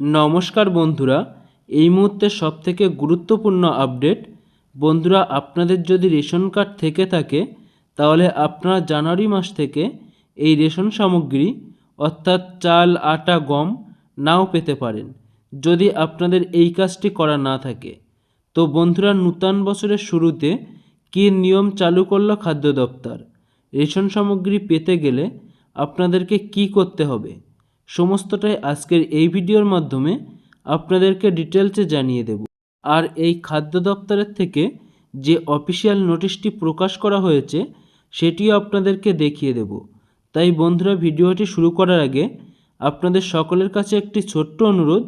নমস্কার বন্ধুরা, এই মুহূর্তে সবথেকে গুরুত্বপূর্ণ আপডেট। বন্ধুরা, আপনাদের যদি রেশন কার্ড থেকে থাকে, তাহলে আপনারা জানুয়ারি মাস থেকে এই রেশন সামগ্রী, অর্থাৎ চাল, আটা, গম, নাও পেতে পারেন। যদি আপনাদের এই কাজটি করা না থাকে। তো বন্ধুরা, নূতন বছরের শুরুতে কী নিয়ম চালু করল খাদ্য দপ্তর? রেশন সামগ্রী পেতে গেলে আপনাদেরকে কি করতে হবে? সমস্তটাই আজকের এই ভিডিওর মাধ্যমে আপনাদেরকে ডিটেলসে জানিয়ে দেব। আর এই খাদ্য দপ্তরের থেকে যে অফিসিয়াল নোটিশটি প্রকাশ করা হয়েছে, সেটিও আপনাদেরকে দেখিয়ে দেব। তাই বন্ধুরা, ভিডিওটি শুরু করার আগে আপনাদের সকলের কাছে একটি ছোট্ট অনুরোধ,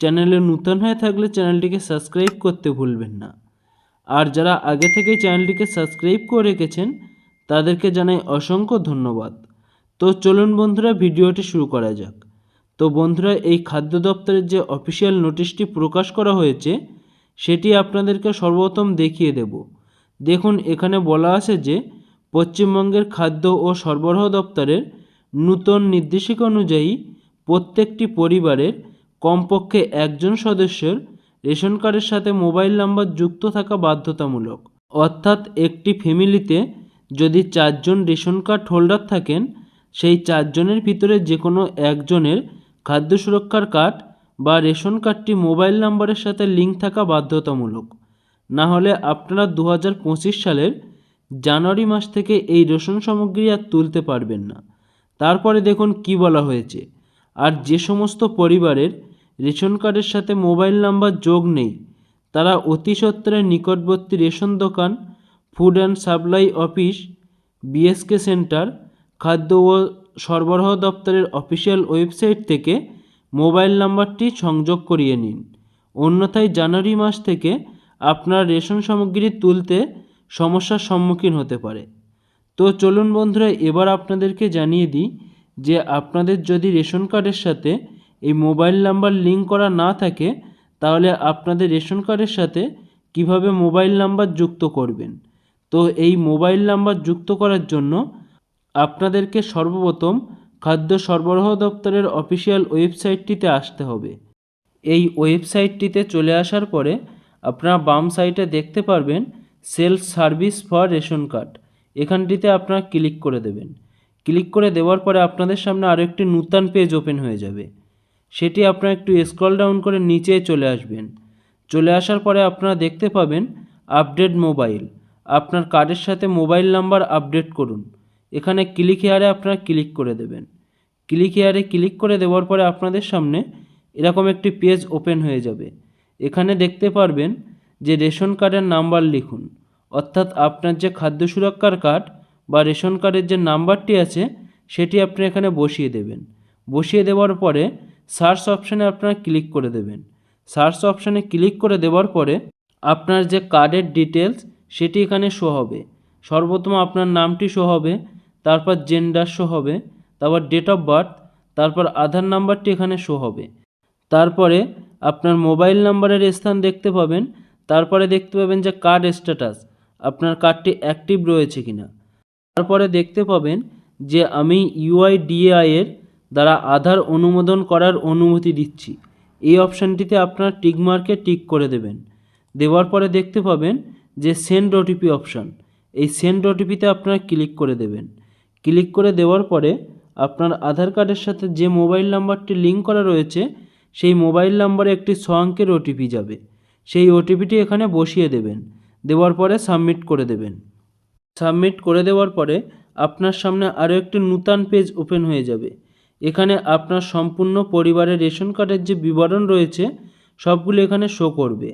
চ্যানেলে নূতন হয়ে থাকলে চ্যানেলটিকে সাবস্ক্রাইব করতে ভুলবেন না। আর যারা আগে থেকেই চ্যানেলটিকে সাবস্ক্রাইব করে রেখেছেন, তাদেরকে জানাই অসংখ্য ধন্যবাদ। তো চলুন বন্ধুরা, ভিডিওটি শুরু করা যাক। তো বন্ধুরা, এই খাদ্য দপ্তরের যে অফিসিয়াল নোটিশটি প্রকাশ করা হয়েছে, সেটি আপনাদেরকে সর্বপ্রথম দেখিয়ে দেব। দেখুন, এখানে বলা আছে যে, পশ্চিমবঙ্গের খাদ্য ও সরবরাহ দপ্তরের নূতন নির্দেশিকা অনুযায়ী প্রত্যেকটি পরিবারের কমপক্ষে একজন সদস্যের রেশন কার্ডের সাথে মোবাইল নাম্বার যুক্ত থাকা বাধ্যতামূলক। অর্থাৎ একটি ফ্যামিলিতে যদি চারজন রেশন কার্ড হোল্ডার থাকেন সেই চারজনের ভিতরে যে কোনো একজনের খাদ্য সুরক্ষার কার্ড বা রেশন কার্ডটি মোবাইল নাম্বারের সাথে লিঙ্ক থাকা বাধ্যতামূলক। না হলে আপনারা দু হাজার পঁচিশ সালের জানুয়ারি মাস থেকে এই রেশন সামগ্রী আর তুলতে পারবেন না। তারপরে দেখুন কি বলা হয়েছে। আর যে সমস্ত পরিবারের রেশন কার্ডের সাথে মোবাইল নাম্বার যোগ নেই, তারা অতি সত্বরে নিকটবর্তী রেশন দোকান, food and supply office BSK centre খাদ্য ও সরবরাহ দপ্তরের অফিসিয়াল ওয়েবসাইট থেকে মোবাইল নাম্বারটি সংযোগ করিয়ে নিন। অন্যথায় জানুয়ারি মাস থেকে আপনার রেশন সামগ্রী তুলতে সমস্যার সম্মুখীন হতে পারে। তো চলুন বন্ধুরা, এবার আপনাদেরকে জানিয়ে দিই যে আপনাদের যদি রেশন কার্ডের সাথে এই মোবাইল নাম্বার লিঙ্ক করা না থাকে, তাহলে আপনাদের রেশন কার্ডের সাথে কীভাবে মোবাইল নাম্বার যুক্ত করবেন? তো এই মোবাইল নাম্বার যুক্ত করার জন্য আপনাদেরকে সর্বপ্রথম খাদ্য সরবরাহ দপ্তরের অফিসিয়াল ওয়েবসাইটটিতে আসতে হবে। এই ওয়েবসাইটটিতে চলে আসার পরে আপনারা বাম সাইডে দেখতে পারবেন self service for ration card. এখানটিতে আপনারা ক্লিক করে দেবেন। ক্লিক করে দেওয়ার পরে আপনাদের সামনে আরও একটি নূতন পেজ ওপেন হয়ে যাবে। সেটি আপনারা একটু স্ক্রল ডাউন করে নিচে চলে আসবেন। চলে আসার পরে আপনারা দেখতে পাবেন আপডেট মোবাইল। আপনার কার্ডের সাথে মোবাইল নাম্বার আপডেট করুন। এখানে ক্লিক হেয়ারে আপনারা ক্লিক করে দেবেন। ক্লিক হেয়ারে ক্লিক করে দেওয়ার পরে আপনাদের সামনে এরকম একটি পেজ ওপেন হয়ে যাবে। এখানে দেখতে পারবেন যে রেশন কার্ডের নাম্বার লিখুন। অর্থাৎ আপনার যে খাদ্য সুরক্ষার কার্ড বা রেশন কার্ডের যে নাম্বারটি আছে, সেটি আপনি এখানে বসিয়ে দেবেন। বসিয়ে দেওয়ার পরে সার্চ অপশানে আপনারা ক্লিক করে দেবেন। সার্চ অপশানে ক্লিক করে দেওয়ার পরে আপনার যে কার্ডের ডিটেলস সেটি এখানে শো হবে। সর্বপ্রথম আপনার নামটি শো হবে। তারপর জেন্ডার শো হবে, তারপর ডেট অফ বার্থ তারপর আধার নাম্বারটি এখানে শো হবে। তারপরে আপনার মোবাইল নাম্বারের স্থান দেখতে পাবেন, তারপরে দেখতে পাবেন যে কার্ড স্ট্যাটাস আপনার কার্ডটি অ্যাক্টিভ রয়েছে কিনা। তারপরে দেখতে পাবেন যে আমি ইউআইডিএআই এর দ্বারা আধার অনুমোদন করার অনুমতি দিচ্ছি। এই অপশানটিতে আপনার টিক মার্কে টিক করে দেবেন। দেওয়ার পরে দেখতে পাবেন যে সেন্ড ওটিপি অপশান এই সেন্ড ওটিপিতে আপনারা ক্লিক করে দেবেন। ক্লিক করে দেওয়ার পরে আপনার আধার কার্ডের সাথে যে মোবাইল নাম্বারটি লিঙ্ক করা রয়েছে, সেই মোবাইল নাম্বারে একটি ছ অঙ্কের ওটিপি যাবে। সেই ওটিপিটি এখানে বসিয়ে দেবেন। দেওয়ার পরে সাবমিট করে দেবেন। সাবমিট করে দেওয়ার পরে আপনার সামনে আরও একটি নূতন পেজ ওপেন হয়ে যাবে। এখানে আপনার সম্পূর্ণ পরিবারের রেশন কার্ডের যে বিবরণ রয়েছে, সবগুলো এখানে শো করবে।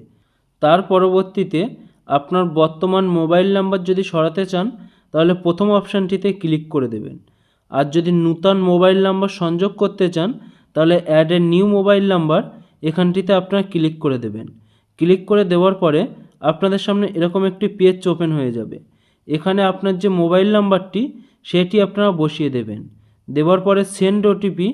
তার পরবর্তীতে আপনার বর্তমান মোবাইল নাম্বার যদি সরাতে চান তাহলে প্রথম অপশানটিতে ক্লিক করে দেবেন। আর যদি নূতন মোবাইল নাম্বার সংযোগ করতে চান, তাহলে add a new mobile number এখানটিতে আপনারা ক্লিক করে দেবেন। ক্লিক করে দেওয়ার পরে আপনাদের সামনে এরকম একটি পেজ ওপেন হয়ে যাবে। এখানে আপনার যে মোবাইল নাম্বারটি, সেটি আপনারা বসিয়ে দেবেন। দেওয়ার পরে সেন্ড ওটিপি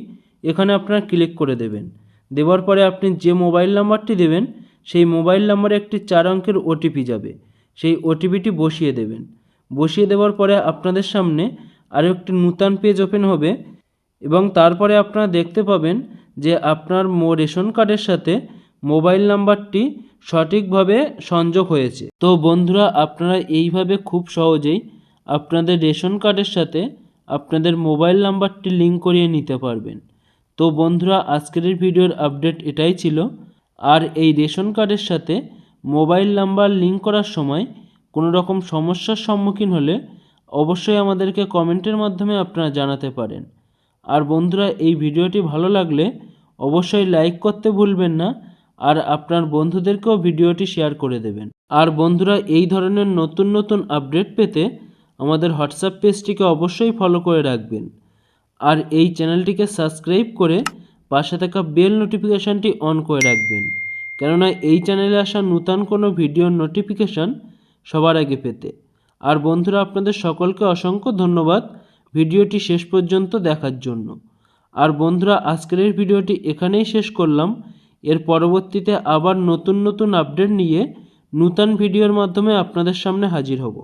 এখানে আপনারা ক্লিক করে দেবেন। দেওয়ার পরে আপনি যে মোবাইল নাম্বারটি দেবেন, সেই মোবাইল নাম্বারে একটি চার অঙ্কের ওটিপি যাবে। সেই ওটিপিটি বসিয়ে দেবেন। বসিয়ে দেওয়ার পরে আপনাদের সামনে আরও একটি নূতন পেজ ওপেন হবে এবং তারপরে আপনারা দেখতে পাবেন যে আপনার মো রেশন কার্ডের সাথে মোবাইল নাম্বারটি সঠিকভাবে সংযোগ হয়েছে। তো বন্ধুরা, আপনারা এইভাবে খুব সহজেই আপনাদের রেশন কার্ডের সাথে আপনাদের মোবাইল নাম্বারটি লিঙ্ক করিয়ে নিতে পারবেন। তো বন্ধুরা, আজকের ভিডিওর আপডেট এটাই ছিল। আর এই রেশন কার্ডের সাথে মোবাইল নাম্বার লিঙ্ক করার সময় কোনো রকম সমস্যার সম্মুখীন হলে অবশ্যই আমাদেরকে কমেন্টের মাধ্যমে আপনারা জানাতে পারেন। আর বন্ধুরা, এই ভিডিওটি ভালো লাগলে অবশ্যই লাইক করতে ভুলবেন না আর আপনার বন্ধুদেরকেও ভিডিওটি শেয়ার করে দেবেন। আর বন্ধুরা, এই ধরনের নতুন নতুন আপডেট পেতে আমাদের হোয়াটসঅ্যাপ পেজটিকে অবশ্যই ফলো করে রাখবেন। আর এই চ্যানেলটিকে সাবস্ক্রাইব করে পাশে থাকা বেল নোটিফিকেশানটি অন করে রাখবেন। কেননা, এই চ্যানেলে আসা নূতন কোনো ভিডিওর নোটিফিকেশান সবার আগে পেতে। আর বন্ধুরা, আপনাদের সকলকে অসংখ্য ধন্যবাদ ভিডিওটি শেষ পর্যন্ত দেখার জন্য। আর বন্ধুরা, আজকের এই ভিডিওটি এখানেই শেষ করলাম। এর পরবর্তীতে আবার নতুন নতুন আপডেট নিয়ে নূতন ভিডিওর মাধ্যমে আপনাদের সামনে হাজির হব।